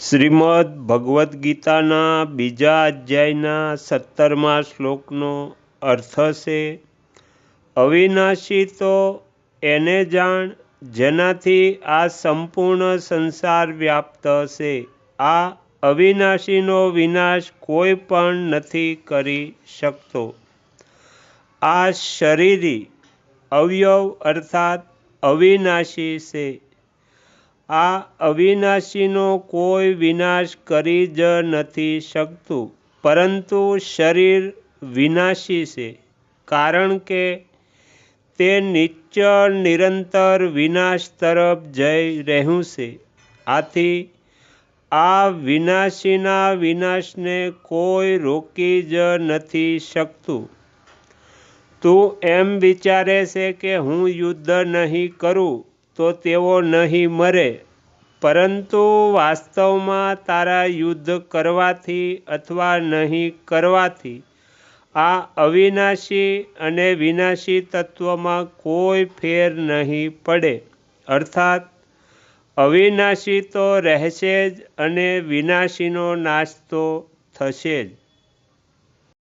શ્રીમદ્ ભગવદ્ ગીતાના બીજા અધ્યાયના સત્તરમા શ્લોકનો અર્થ છે, અવિનાશી તો એને જાણ જેનાથી આ સંપૂર્ણ સંસાર વ્યાપ્ત છે આ અવિનાશીનો વિનાશ કોઈ પણ નથી કરી શકતો. આ શરીરી અવયવ અર્થાત અવિનાશી છે. આ અવિનાશીનો કોઈ વિનાશ કરી જ નથી શકતું. પરંતુ શરીર વિનાશી છે. કારણ કે તે નિશ્ચળ નિરંતર વિનાશ તરફ જઈ રહ્યું છે. આથી આ વિનાશીના વિનાશને કોઈ રોકી જ નથી શકતું. તું એમ વિચારે છે કે હું યુદ્ધ નહીં કરું. તો તેઓ નહીં મરે. પરંતુ વાસ્તવમાં તારા યુદ્ધ કરવાથી અથવા નહીં કરવાથી, આ અવિનાશી અને વિનાશી તત્વમાં કોઈ ફેર નહીં પડે. અર્થાત, અવિનાશી તો રહેશે જ અને વિનાશીનો નાશ તો થશે જ.